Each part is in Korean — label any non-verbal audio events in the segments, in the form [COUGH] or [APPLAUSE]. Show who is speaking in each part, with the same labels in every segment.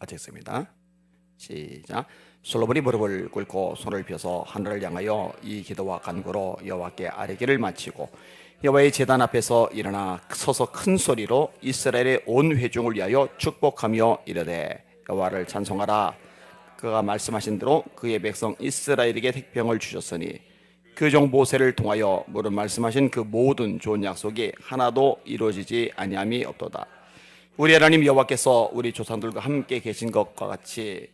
Speaker 1: 같이 읽습니다. 시작. 솔로몬이 무릎을 꿇고 손을 펴서 하늘을 향하여 이 기도와 간구로 여호와께 아뢰기를 마치고 여호와의 제단 앞에서 일어나 서서 큰 소리로 이스라엘의 온 회중을 위하여 축복하며 이르되 여호와를 찬송하라 그가 말씀하신 대로 그의 백성 이스라엘에게 택병을 주셨으니 그 종 모세를 통하여 무릇 말씀하신 그 모든 좋은 약속이 하나도 이루어지지 아니함이 없도다. 우리 하나님 여호와께서 우리 조상들과 함께 계신 것과 같이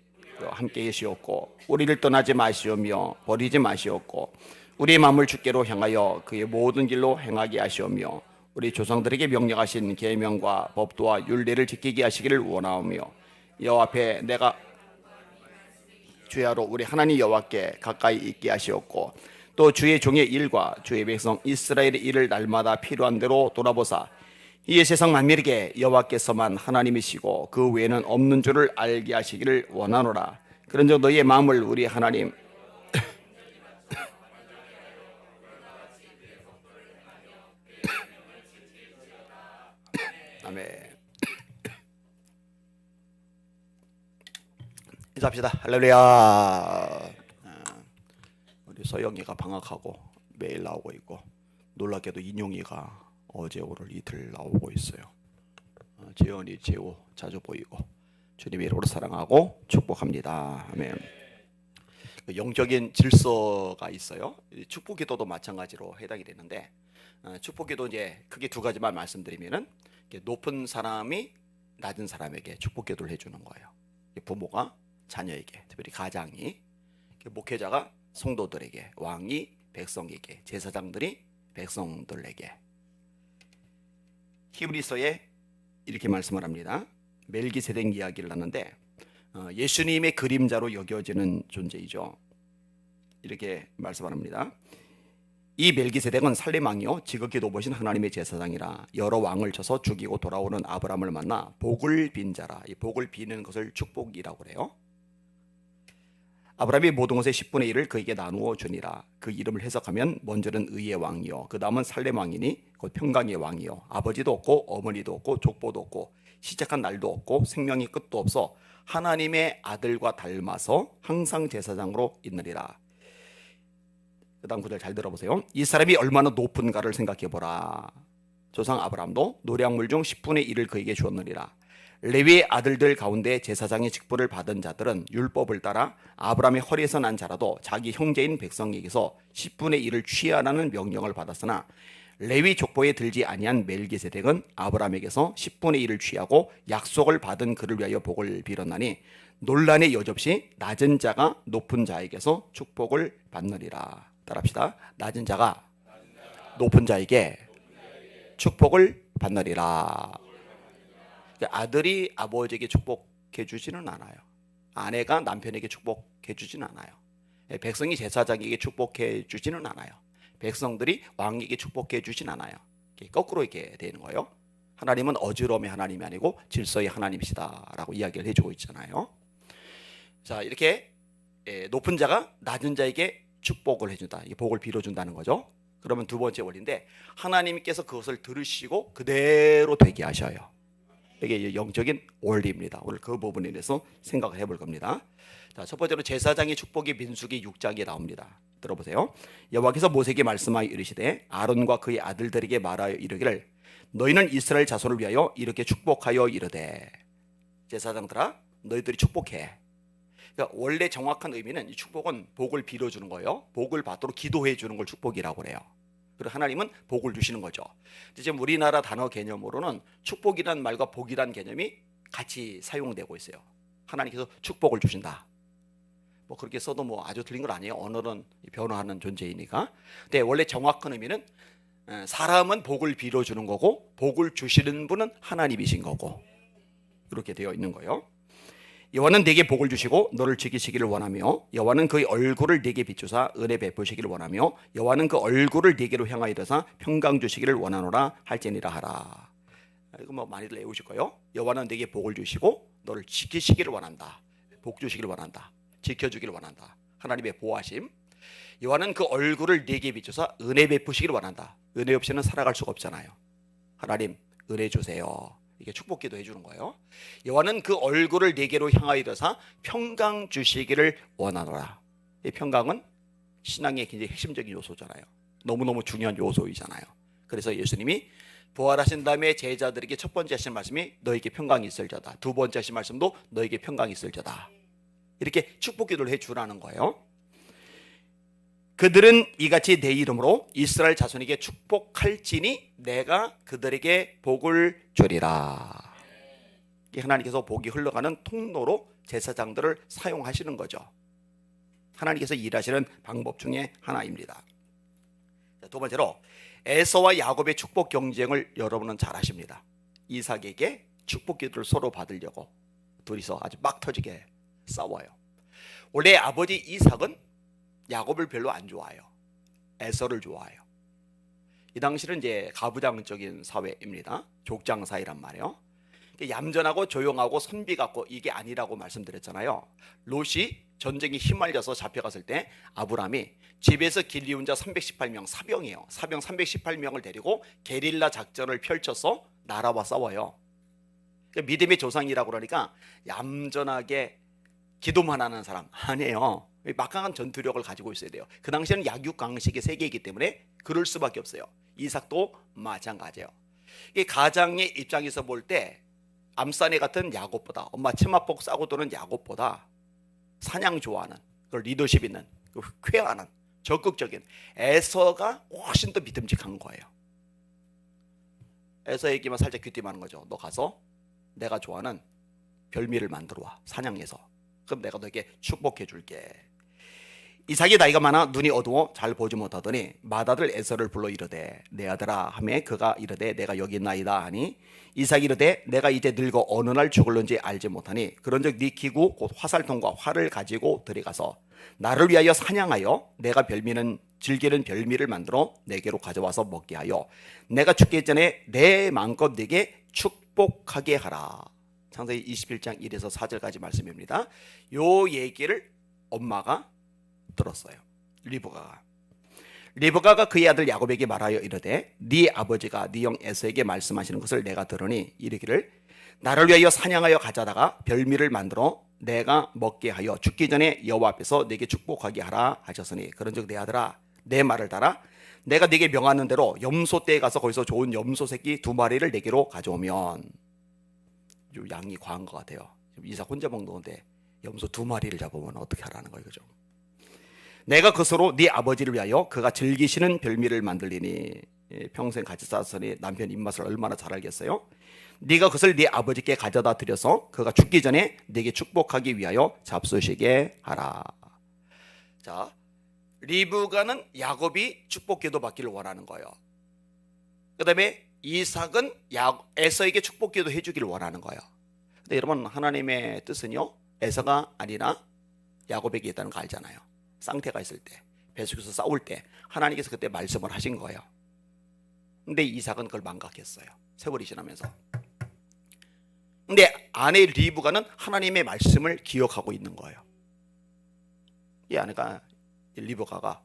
Speaker 1: 함께 계시었고 우리를 떠나지 마시오며 버리지 마시었고 우리의 마음을 주께로 향하여 그의 모든 길로 행하게 하시오며 우리 조상들에게 명령하신 계명과 법도와 율례를 지키게 하시기를 원하오며 여호와 앞에 내가 주야로 우리 하나님 여호와께 가까이 있게 하시었고 또 주의 종의 일과 주의 백성 이스라엘의 일을 날마다 필요한 대로 돌아보사 이 세상 만민에게 여호와께서만 하나님이시고 그 외에는 없는 줄을 알게 하시기를 원하노라. 그런 적 너희의 마음을 우리 하나님 [COUGHS] 아멘. [COUGHS] 인사합시다. 할렐루야. 아, 우리 서영이가 방학하고 매일 나오고 있고 놀랍게도 인용이가 어제 오늘 이틀 나오고 있어요. 어, 재현이 재호 자주 보이고 주님의 이름으로 사랑하고 축복합니다. 아멘. 그 영적인 질서가 있어요. 축복 기도도 마찬가지로 해당이 되는데 어, 축복 기도 이제 크게 두 가지만 말씀드리면은 높은 사람이 낮은 사람에게 축복 기도를 해주는 거예요. 부모가 자녀에게, 특별히 가장이, 목회자가 성도들에게, 왕이 백성에게, 제사장들이 백성들에게. 히브리서에 이렇게 말씀을 합니다. 멜기세덱 이야기를 하는데 어, 예수님의 그림자로 여겨지는 존재이죠. 이렇게 말씀합니다. 이 멜기세덱은 살레망이요 지극히 높으신 하나님의 제사장이라 여러 왕을 쳐서 죽이고 돌아오는 아브라함을 만나 복을 빈 자라 이 복을 비는 것을 축복이라고 그래요. 아브라함이 모든 것의 10분의 1을 그에게 나누어 주니라. 그 이름을 해석하면 먼저는 의의 왕이요. 그 다음은 살렘 왕이니 곧 평강의 왕이요. 아버지도 없고 어머니도 없고 족보도 없고 시작한 날도 없고 생명이 끝도 없어 하나님의 아들과 닮아서 항상 제사장으로 있느리라. 그 다음 구절 잘 들어보세요. 이 사람이 얼마나 높은가를 생각해 보라. 조상 아브라함도 노량물 중 10분의 1을 그에게 주었느니라. 레위의 아들들 가운데 제사장의 직분을 받은 자들은 율법을 따라 아브라함의 허리에서 난 자라도 자기 형제인 백성에게서 10분의 1을 취하라는 명령을 받았으나 레위 족보에 들지 아니한 멜기세덱은 아브라함에게서 10분의 1을 취하고 약속을 받은 그를 위하여 복을 빌었나니 논란의 여접시 낮은 자가 높은 자에게서 축복을 받느리라. 따라합시다. 낮은 자가 높은 자에게 축복을 받느리라. 아들이 아버지에게 축복해 주지는 않아요. 아내가 남편에게 축복해 주지는 않아요. 예, 백성이 제사장에게 축복해 주지는 않아요. 백성들이 왕에게 축복해 주진 않아요. 거꾸로 이렇게 되는 거예요. 하나님은 어지러움의 하나님이 아니고 질서의 하나님이시다라고 이야기를 해주고 있잖아요. 자 이렇게 예, 높은 자가 낮은 자에게 축복을 해준다. 복을 빌어준다는 거죠. 그러면 두 번째 원리인데 하나님께서 그것을 들으시고 그대로 되게 하셔요. 이게 영적인 원리입니다. 오늘 그 부분에 대해서 생각을 해볼 겁니다. 자, 첫 번째로 제사장의 축복이 민수기 6장에 나옵니다. 들어보세요. 여호와께서 모세에게 말씀하여 이르시되 아론과 그의 아들들에게 말하여 이르기를 너희는 이스라엘 자손을 위하여 이렇게 축복하여 이르되 제사장들아 너희들이 축복해. 그러니까 원래 정확한 의미는 이 축복은 복을 빌어주는 거예요. 복을 받도록 기도해 주는 걸 축복이라고 그래요. 그리고 하나님은 복을 주시는 거죠. 지금 우리나라 단어 개념으로는 축복이란 말과 복이란 개념이 같이 사용되고 있어요. 하나님께서 축복을 주신다. 뭐 그렇게 써도 뭐 아주 틀린 건 아니에요. 언어는 변화하는 존재이니까. 근데 원래 정확한 의미는 사람은 복을 빌어주는 거고 복을 주시는 분은 하나님이신 거고 이렇게 되어 있는 거예요. 여호와는 내게 복을 주시고 너를 지키시기를 원하며 여호와는 그의 얼굴을 내게 비추사 은혜 베푸시기를 원하며 여호와는 그 얼굴을 내게로 향하여 되사 평강 주시기를 원하노라 할지니라 하라. 이거 뭐 많이들 외우실 거예요. 여호와는 내게 복을 주시고 너를 지키시기를 원한다. 복 주시기를 원한다. 지켜주기를 원한다. 하나님의 보호하심. 여호와는 그 얼굴을 내게 비춰서 은혜 베푸시기를 원한다. 은혜 없이는 살아갈 수가 없잖아요. 하나님 은혜 주세요. 이게 축복기도 해주는 거예요. 여호와는 그 얼굴을 네게로 향하여 이르사 평강 주시기를 원하노라. 이 평강은 신앙의 굉장히 핵심적인 요소잖아요. 너무너무 중요한 요소이잖아요. 그래서 예수님이 부활하신 다음에 제자들에게 첫 번째 하신 말씀이 너에게 평강이 있을 자다. 두 번째 하신 말씀도 너에게 평강이 있을 자다. 이렇게 축복기도를 해주라는 거예요. 그들은 이같이 내 이름으로 이스라엘 자손에게 축복할지니 내가 그들에게 복을 주리라. 하나님께서 복이 흘러가는 통로로 제사장들을 사용하시는 거죠. 하나님께서 일하시는 방법 중에 하나입니다. 두 번째로 에서와 야곱의 축복 경쟁을 여러분은 잘 아십니다. 이삭에게 축복 기도를 서로 받으려고 둘이서 아주 막 터지게 싸워요. 원래 아버지 이삭은 야곱을 별로 안 좋아해요. 에서를 좋아해요. 이 당시는 이제 가부장적인 사회입니다. 족장 사이란 말이에요. 얌전하고 조용하고 선비 같고 이게 아니라고 말씀드렸잖아요. 롯이 전쟁에 휘말려서 잡혀갔을 때 아브람이 집에서 길리운 자 318명 사병이에요. 사병 318명을 데리고 게릴라 작전을 펼쳐서 나라와 싸워요. 믿음의 조상이라고 그러니까 얌전하게 기도만 하는 사람 아니에요. 막강한 전투력을 가지고 있어야 돼요. 그 당시에는 약육강식의 세계이기 때문에 그럴 수밖에 없어요. 이삭도 마찬가지예요. 이 가장의 입장에서 볼 때 암사네 같은 야곱보다 엄마 치마폭 싸고 도는 야곱보다 사냥 좋아하는 그 리더십 있는 그 쾌하는 적극적인 에서가 훨씬 더 믿음직한 거예요. 에서 얘기만 살짝 귀띔하는 거죠. 너 가서 내가 좋아하는 별미를 만들어 와 사냥해서 그럼 내가 너에게 축복해 줄게. 이삭이 나이가 많아 눈이 어두워 잘 보지 못하더니 맏아들 에서를 불러 이르되 내 아들아 하매 그가 이르되 내가 여기 있나이다 하니 이삭이 이르되 내가 이제 늙어 어느 날 죽을는지 알지 못하니 그런즉 네 기구 곧 화살통과 활을 가지고 들어가서 나를 위하여 사냥하여 내가 별미는 즐기는 별미를 만들어 내게로 가져와서 먹게 하여 내가 죽기 전에 내 마음껏 네게 축복하게 하라. 창세기 21장 1에서 4절까지 말씀입니다. 요 얘기를 엄마가 들었어요. 리브가가. 리브가가 그의 아들 야곱에게 말하여 이르되 네 아버지가 네 형 에서에게 말씀하시는 것을 내가 들으니 이르기를 나를 위하여 사냥하여 가져다가 별미를 만들어 내가 먹게 하여 죽기 전에 여호와 앞에서 내게 축복하게 하라 하셨으니 그런즉 내 아들아 내 말을 따라 내가 네게 명하는 대로 염소 떼에 가서 거기서 좋은 염소 새끼 두 마리를 내게로 가져오면 양이 과한 것 같아요. 이삭 혼자 먹는 건데 염소 두 마리를 잡으면 어떻게 하라는 거예요, 그죠? 내가 그것으로 네 아버지를 위하여 그가 즐기시는 별미를 만들리니 예, 평생 같이 살았으니 남편 입맛을 얼마나 잘 알겠어요? 네가 그것을 네 아버지께 가져다 드려서 그가 죽기 전에 네게 축복하기 위하여 잡수시게 하라. 자, 리브가는 야곱이 축복기도 받기를 원하는 거예요. 그 다음에 이삭은 야, 에서에게 축복기도 해주기를 원하는 거예요. 근데 여러분 하나님의 뜻은요 에서가 아니라 야곱에게 있다는 거 알잖아요. 쌍태가 있을 때, 배속에서 싸울 때 하나님께서 그때 말씀을 하신 거예요. 근데 이삭은 그걸 망각했어요. 세월이 지나면서. 근데 아내 리브가는 하나님의 말씀을 기억하고 있는 거예요. 이 아내가 리브가가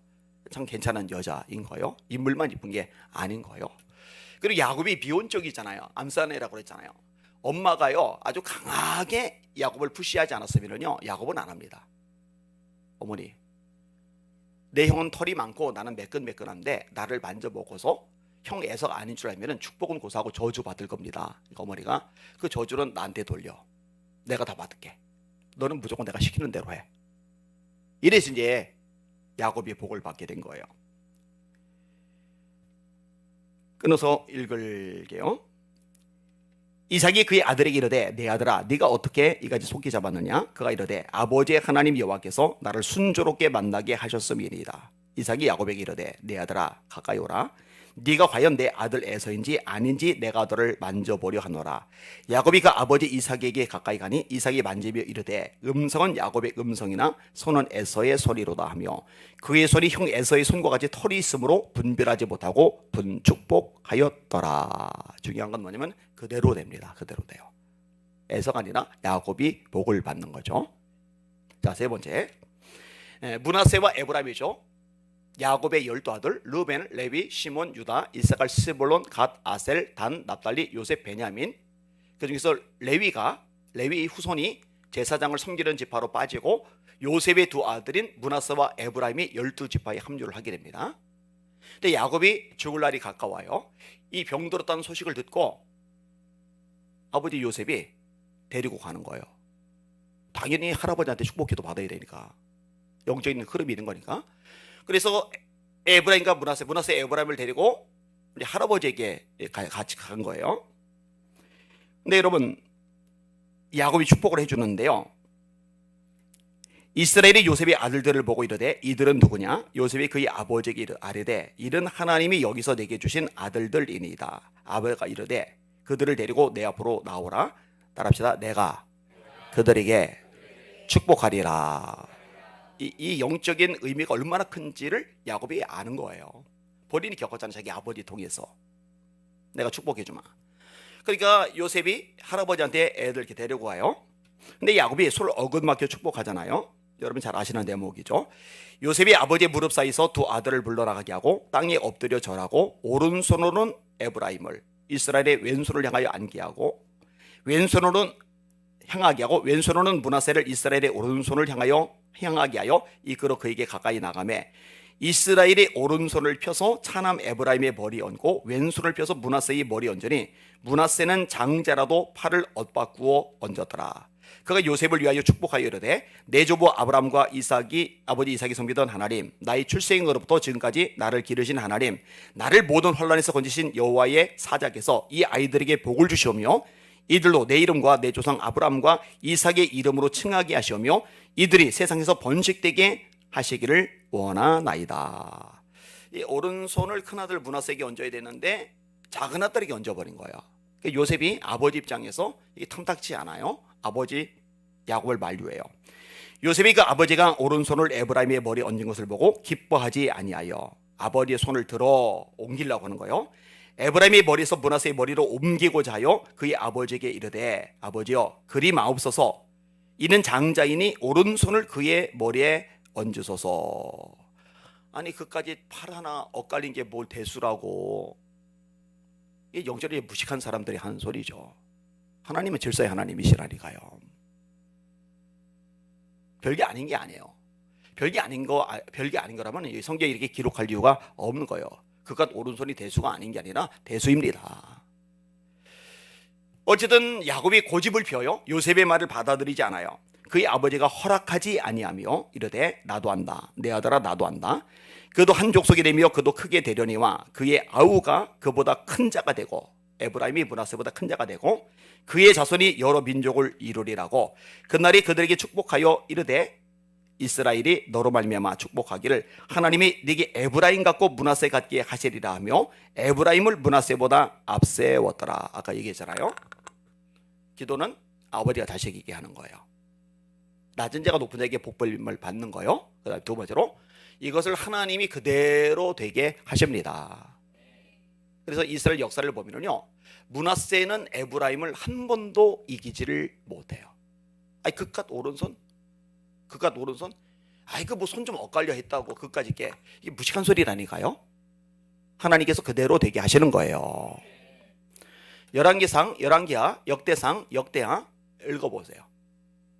Speaker 1: 참 괜찮은 여자인 거예요. 인물만 이쁜 게 아닌 거예요. 그리고 야곱이 비혼적이잖아요. 암사네라고 그랬잖아요. 엄마가요 아주 강하게 야곱을 푸시하지 않았으면요 야곱은 안 합니다. 어머니 내 형은 털이 많고 나는 매끈매끈한데 나를 만져보고서 형 애석 아닌 줄 알면 축복은 고사하고 저주 받을 겁니다. 어머니가 그 저주는 나한테 돌려. 내가 다 받을게. 너는 무조건 내가 시키는 대로 해. 이래서 이제 야곱이 복을 받게 된 거예요. 끊어서 읽을게요. 이삭이 그의 아들에게 이르되 내 아들아 네가 어떻게 이까지 속기 잡았느냐? 그가 이르되 아버지의 하나님 여호와께서 나를 순조롭게 만나게 하셨음이니이다. 이삭이 야곱에게 이르되 내 아들아 가까이 오라 네가 과연 내 아들 에서인지 아닌지 내가 너를 만져보려 하노라. 야곱이 그 아버지 이삭에게 가까이 가니 이삭이 만지며 이르되 음성은 야곱의 음성이나 손은 에서의 소리로다 하며 그의 손이 형 에서의 손과 같이 털이 있으므로 분별하지 못하고 분축복하였더라. 중요한 건 뭐냐면 그대로 됩니다. 그대로 돼요. 에서가 아니라 야곱이 복을 받는 거죠. 자, 세 번째. 문하세와 에브라임이죠. 야곱의 열두 아들 루벤, 레위, 시몬, 유다, 이사갈, 스볼론, 갓, 아셀, 단, 납달리, 요셉, 베냐민 그 중에서 레위가 레위 후손이 제사장을 섬기는 지파로 빠지고 요셉의 두 아들인 문하세와 에브라임이 열두 지파에 합류를 하게 됩니다. 근데 야곱이 죽을 날이 가까워요. 이 병들었다는 소식을 듣고 아버지 요셉이 데리고 가는 거예요. 당연히 할아버지한테 축복기도 받아야 되니까 영적인 흐름이 있는 거니까. 그래서 에브라임과 문하세, 문하세 에브라임을 데리고 우리 할아버지에게 가- 같이 간 거예요. 근데 여러분 야곱이 축복을 해주는데요. 이스라엘이 요셉의 아들들을 보고 이르되 이들은 누구냐? 요셉이 그의 아버지에게 아뢰되 이는 하나님이 여기서 내게 주신 아들들이니이다. 아버지가 이르되 그들을 데리고 내 앞으로 나오라. 따라합시다. 내가 그들에게 축복하리라. 이, 이 영적인 의미가 얼마나 큰지를 야곱이 아는 거예요. 본인이 겪었잖아요. 자기 아버지 통해서. 내가 축복해 주마. 그러니까 요셉이 할아버지한테 애들 이렇게 데리고 와요. 근데 야곱이 손을 어긋맞게 축복하잖아요. 여러분 잘 아시는 대목이죠. 요셉이 아버지의 무릎 사이에서 두 아들을 불러나가게 하고 땅에 엎드려 절하고 오른손으로는 에브라임을 이스라엘의 왼손을 향하여 앉게 하고 왼손으로는 향하게 하고 왼손으로는 문하세를 이스라엘의 오른손을 향하여 향하게 하여 이끌어 그에게 가까이 나가매 이스라엘이 오른손을 펴서 차남 에브라임의 머리 얹고 왼손을 펴서 문하세의 머리 얹으니 문하세는 장자라도 팔을 엇바꾸어 얹었더라. 그가 요셉을 위하여 축복하여 이르되 내 조부 아브람과 이삭이 아버지 이삭이 섬기던 하나님 나의 출생으로부터 지금까지 나를 기르신 하나님 나를 모든 혼란에서 건지신 여호와의 사자께서 이 아이들에게 복을 주시오며 이들로 내 이름과 내 조상 아브람과 이삭의 이름으로 칭하게 하시오며 이들이 세상에서 번식되게 하시기를 원하나이다. 이 오른손을 큰 아들 문하세에게 얹어야 되는데 작은 아들에게 얹어버린 거예요. 그러니까 요셉이 아버지 입장에서 이게 탐탁치 않아요. 아버지 야곱을 만류해요. 요셉이 그 아버지가 오른손을 에브라임의 머리에 얹은 것을 보고 기뻐하지 아니하여 아버지의 손을 들어 옮기려고 하는 거예요. 에브라임의 머리에서 문하세의 머리로 옮기고자 하여 그의 아버지에게 이르되 아버지여 그리 마옵소서. 이는 장자이니 오른손을 그의 머리에 얹으소서. 아니 그까지 팔 하나 엇갈린 게 뭘 대수라고. 이 영적으로 무식한 사람들이 하는 소리죠. 하나님은 질서의 하나님이시라니까요. 별게 아닌 게 아니에요. 별게 아닌 거 아, 별게 아닌 거라면 이 성경에 이렇게 기록할 이유가 없는 거예요 그깟 오른손이 대수가 아닌 게 아니라 대수입니다 어쨌든 야곱이 고집을 피워요. 요셉의 말을 받아들이지 않아요. 그의 아버지가 허락하지 아니하며 이르되 나도 한다. 내 아들아 나도 한다. 그도 한 족속이 되며 그도 크게 되려니와 그의 아우가 그보다 큰 자가 되고 에브라임이 문하세보다 큰 자가 되고 그의 자손이 여러 민족을 이루리라고 그날이 그들에게 축복하여 이르되 이스라엘이 너로 말미암아 축복하기를 하나님이 네게 에브라임 같고 문하세 같게 하시리라 하며 에브라임을 문하세보다 앞세웠더라. 아까 얘기했잖아요. 기도는 아버지가 자식에게 하는 거예요. 낮은 자가 높은 자에게 복벌림을 받는 거예요. 그다음 두 번째로 이것을 하나님이 그대로 되게 하십니다. 그래서 이스라엘 역사를 보면은요. 문하세는 에브라임을 한 번도 이기지를 못해요. 아니 그깟 오른손 그깟 오른손 아이 그뭐손 좀 엇갈려 했다고 그까지 게 이게 무식한 소리라니까요. 하나님께서 그대로 되게 하시는 거예요. 열왕기상, 열왕기하, 역대상, 역대하 읽어보세요.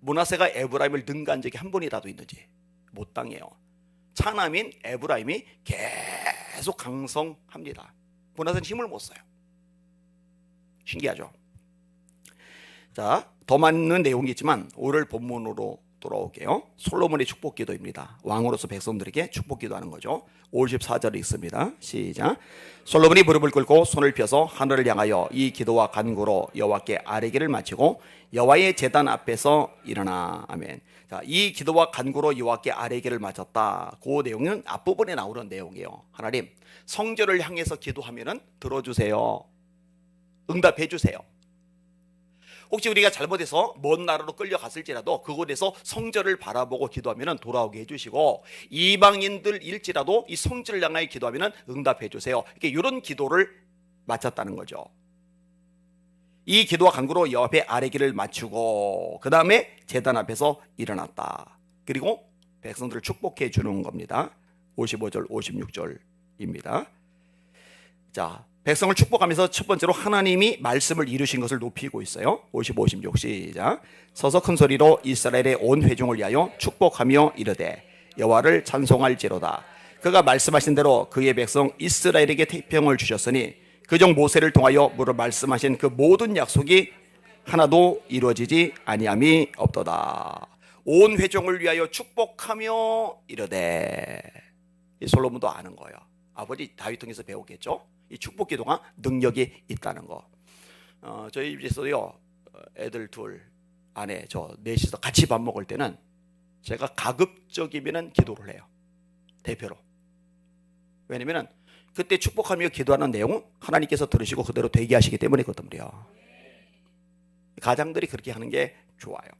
Speaker 1: 문하세가 에브라임을 능가한 적이 한 번이라도 있는지 못 당해요. 차남인 에브라임이 계속 강성합니다. 문하세는 힘을 못 써요. 신기하죠. 자, 더 많은 내용이 있지만 오늘 본문으로 돌아올게요. 솔로몬의 축복 기도입니다. 왕으로서 백성들에게 축복 기도하는 거죠. 54절에 있습니다. 시작. 솔로몬이 무릎을 꿇고 손을 펴서 하늘을 향하여 이 기도와 간구로 여호와께 아뢰기를 마치고 여호와의 제단 앞에서 일어나 아멘. 자, 이 기도와 간구로 여호와께 아뢰기를 마쳤다. 그 내용은 앞부분에 나오는 내용이에요. 하나님, 성전을 향해서 기도하면은 들어 주세요. 응답해 주세요. 혹시 우리가 잘못해서 먼 나라로 끌려갔을지라도 그곳에서 성전을 바라보고 기도하면 돌아오게 해주시고 이방인들 일지라도 이 성전을 향하여 기도하면 응답해 주세요. 이렇게 이런 기도를 마쳤다는 거죠. 이 기도와 간구로 여호와의 아뢰기를 맞추고 그 다음에 제단 앞에서 일어났다. 그리고 백성들을 축복해 주는 겁니다. 55절, 56절입니다. 자, 백성을 축복하면서 첫 번째로 하나님이 말씀을 이루신 것을 높이고 있어요. 55, 56 시작. 서서 큰 소리로 이스라엘의 온 회중을 위하여 축복하며 이르되 여호와를 찬송할지로다. 그가 말씀하신 대로 그의 백성 이스라엘에게 태평을 주셨으니 그종 모세를 통하여 물어 말씀하신 그 모든 약속이 하나도 이루어지지 아니함이 없도다. 온 회중을 위하여 축복하며 이르되 이 솔로몬도 아는 거예요. 아버지 다윗 통해서 배우겠죠. 이 축복 기도가 능력이 있다는 거. 어, 저희 집에서요 어, 애들 둘 아내 저 넷이서 같이 밥 먹을 때는 제가 가급적이면은 기도를 해요. 대표로. 왜냐면은 그때 축복하며 기도하는 내용은 하나님께서 들으시고 그대로 되게 하시기 때문에 그렇단 요 가장들이 그렇게 하는 게 좋아요.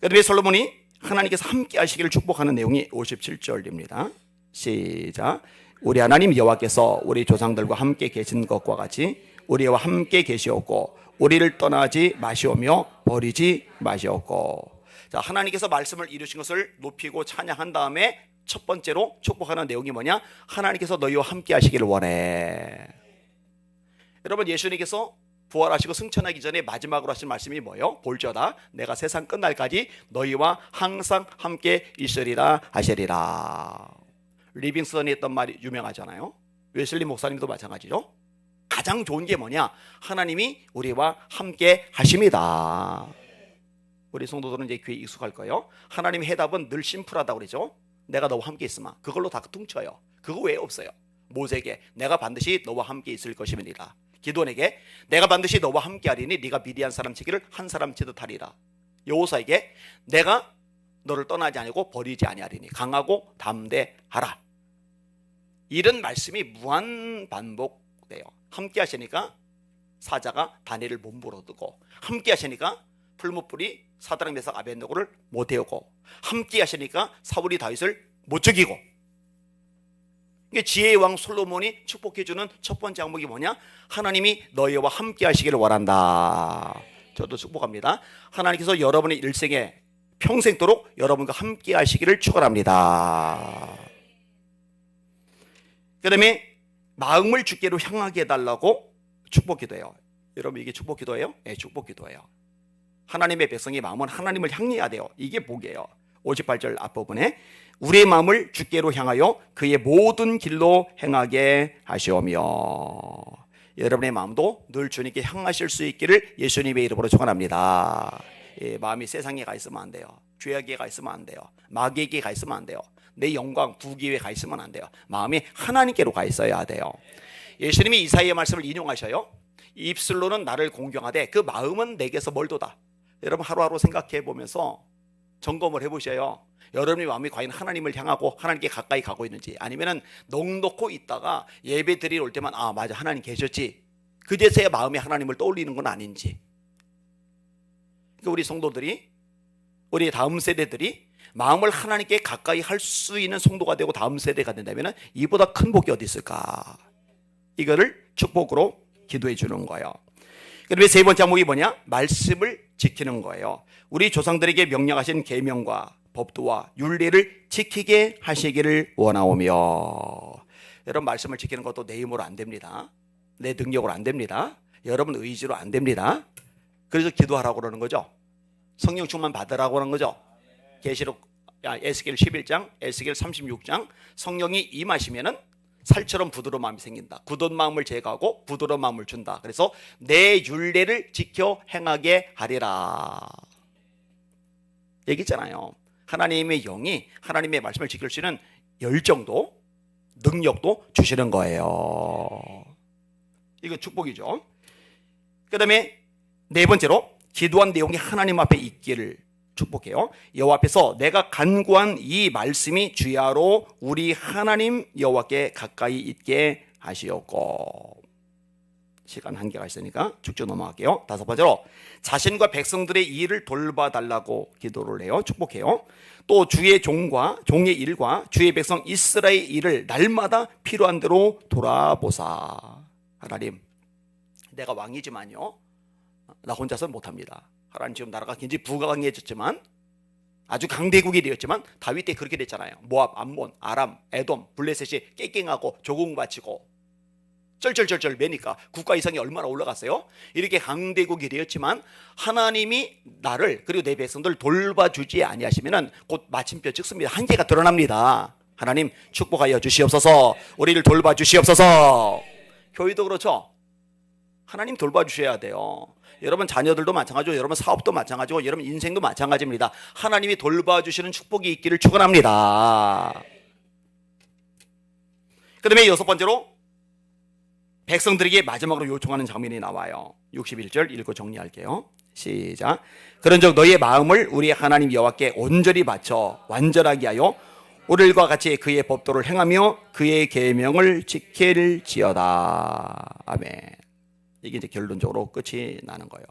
Speaker 1: 그다음에 솔로몬이 하나님께서 함께 하시기를 축복하는 내용이 57절입니다. 시작. 우리 하나님 여호와께서 우리 조상들과 함께 계신 것과 같이 우리와 함께 계시었고 우리를 떠나지 마시오며 버리지 마시었고. 자 하나님께서 말씀을 이루신 것을 높이고 찬양한 다음에 첫 번째로 축복하는 내용이 뭐냐? 하나님께서 너희와 함께 하시기를 원해. 여러분 예수님께서 부활하시고 승천하기 전에 마지막으로 하신 말씀이 뭐예요? 볼저다. 내가 세상 끝날까지 너희와 항상 함께 있으리라 하시리라 리빙스턴이 했던 말이 유명하잖아요 웨슬리 목사님도 마찬가지죠 가장 좋은 게 뭐냐? 하나님이 우리와 함께 하십니다. 우리 성도들은 이제 귀에 익숙할 거예요. 하나님의 해답은 늘 심플하다고 그러죠. 내가 너와 함께 있으마. 그걸로 다 퉁쳐요. 그거 외에 없어요. 모세에게 내가 반드시 너와 함께 있을 것임이니라. 기도원에게 내가 반드시 너와 함께 하리니 네가 미디안 사람 치기를 한 사람 치듯 하리라. 여호사에게 내가 너를 떠나지 아니고 버리지 아니하리니 강하고 담대하라. 이런 말씀이 무한 반복돼요. 함께 하시니까 사자가 다니엘을 못 물어두고 함께 하시니까 풀무불이 사드랑 메삭 아벤노고를 못 태우고 함께 하시니까 사울이 다윗을 못 죽이고 이게 지혜의 왕 솔로몬이 축복해주는 첫 번째 항목이 뭐냐? 하나님이 너희와 함께 하시기를 원한다. 저도 축복합니다. 하나님께서 여러분의 일생에 평생도록 여러분과 함께 하시기를 축원합니다. 그 다음에 마음을 주께로 향하게 해달라고 축복 기도해요. 여러분 이게 축복 기도예요? 네, 축복 기도예요. 하나님의 백성의 마음은 하나님을 향해야 돼요. 이게 복이에요. 58절 앞부분에 우리의 마음을 주께로 향하여 그의 모든 길로 행하게 하시오며 여러분의 마음도 늘 주님께 향하실 수 있기를 예수님의 이름으로 축원합니다. 예, 마음이 세상에 가 있으면 안 돼요. 죄악에 가 있으면 안 돼요. 마귀에게 가 있으면 안 돼요. 내 영광 부귀에 가 있으면 안 돼요. 마음이 하나님께로 가 있어야 돼요. 예수님이 이사이의 말씀을 인용하셔요. 입술로는 나를 공경하되 그 마음은 내게서 멀도다. 여러분 하루하루 생각해 보면서 점검을 해 보셔요. 여러분의 마음이 과연 하나님을 향하고 하나님께 가까이 가고 있는지 아니면은 넉넉고 있다가 예배 드리러 올 때만 아 맞아 하나님 계셨지 그제서야 마음이 하나님을 떠올리는 건 아닌지 그러니까 우리 성도들이 우리 다음 세대들이 마음을 하나님께 가까이 할 수 있는 성도가 되고 다음 세대가 된다면 이보다 큰 복이 어디 있을까? 이거를 축복으로 기도해 주는 거예요. 그다음에 세 번째 항목이 뭐냐? 말씀을 지키는 거예요. 우리 조상들에게 명령하신 계명과 법도와 윤례를 지키게 하시기를 원하오며 여러분 말씀을 지키는 것도 내 힘으로 안 됩니다. 내 능력으로 안 됩니다. 여러분 의지로 안 됩니다. 그래서 기도하라고 그러는 거죠. 성령 충만 받으라고 하는 거죠. 계시록 에스겔 11장, 에스겔 36장 성령이 임하시면은 살처럼 부드러운 마음이 생긴다. 굳은 마음을 제거하고 부드러운 마음을 준다. 그래서 내 율례를 지켜 행하게 하리라. 얘기했잖아요. 하나님의 영이 하나님의 말씀을 지킬 수 있는 열정도 능력도 주시는 거예요. 이거 축복이죠. 그 다음에 네 번째로 기도한 내용이 하나님 앞에 있기를 축복해요. 여호와 앞에서 내가 간구한 이 말씀이 주야로 우리 하나님 여호와께 가까이 있게 하시옵고 시간 한계가 있으니까 쭉쭉 넘어갈게요. 다섯 번째로 자신과 백성들의 일을 돌봐달라고 기도를 해요. 축복해요. 또 주의 종과 종의 일과 주의 백성 이스라엘 일을 날마다 필요한 대로 돌아보사. 하나님, 내가 왕이지만요. 나 혼자서 못합니다. 하나님 지금 나라가 굉장히 부강해졌지만 아주 강대국이 되었지만 다윗 때 그렇게 됐잖아요. 모압, 암몬, 아람, 에돔, 블레셋이 깽깽하고 조공 바치고 쩔쩔쩔쩔 매니까 국가 이상이 얼마나 올라갔어요? 이렇게 강대국이 되었지만 하나님이 나를 그리고 내 백성들 돌봐주지 아니하시면은 곧 마침표 찍습니다. 한계가 드러납니다. 하나님 축복하여 주시옵소서. 우리를 돌봐 주시옵소서. 교회도 그렇죠. 하나님 돌봐 주셔야 돼요. 여러분 자녀들도 마찬가지고 여러분 사업도 마찬가지고 여러분 인생도 마찬가지입니다. 하나님이 돌봐 주시는 축복이 있기를 축원합니다. 그다음에 여섯 번째로 백성들에게 마지막으로 요청하는 장면이 나와요. 61절 읽고 정리할게요. 시작. 그런즉 너희의 마음을 우리 하나님 여호와께 온전히 바쳐 완전하게 하여 오늘과 같이 그의 법도를 행하며 그의 계명을 지킬지어다. 아멘. 이게 이제 결론적으로 끝이 나는 거예요.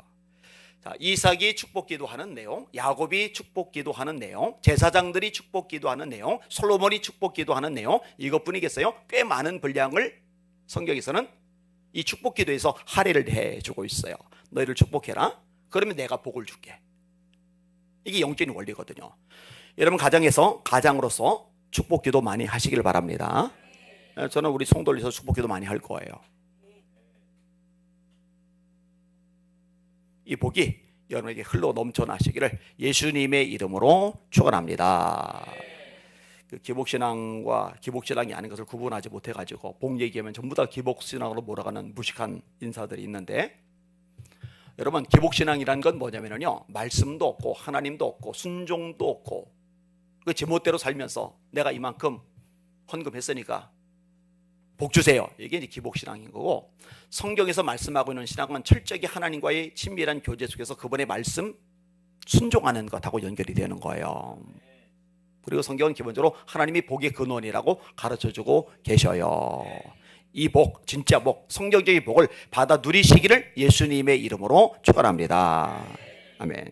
Speaker 1: 자, 이삭이 축복 기도하는 내용, 야곱이 축복 기도하는 내용, 제사장들이 축복 기도하는 내용, 솔로몬이 축복 기도하는 내용 이것뿐이겠어요? 꽤 많은 분량을 성경에서는 이 축복 기도에서 할애를 해 주고 있어요. 너희를 축복해라. 그러면 내가 복을 줄게. 이게 영적인 원리거든요. 여러분 가정에서 가장으로서 축복 기도 많이 하시길 바랍니다. 저는 우리 성도들에서 축복 기도 많이 할 거예요. 이 복이 여러분에게 흘러 넘쳐나시기를 예수님의 이름으로 축원합니다. 그 기복신앙과 기복신앙이 아닌 것을 구분하지 못해가지고 복 얘기하면 전부 다 기복신앙으로 몰아가는 무식한 인사들이 있는데 여러분 기복신앙이란 건 뭐냐면요 말씀도 없고 하나님도 없고 순종도 없고 그 제멋대로 살면서 내가 이만큼 헌금했으니까 복 주세요. 이게 이제 기복신앙인 거고 성경에서 말씀하고 있는 신앙은 철저히 하나님과의 친밀한 교제 속에서 그분의 말씀 순종하는 것하고 연결이 되는 거예요. 그리고 성경은 기본적으로 하나님이 복의 근원이라고 가르쳐 주고 계셔요. 이 복, 진짜 복, 성경적인 복을 받아 누리시기를 예수님의 이름으로 축원합니다. 아멘.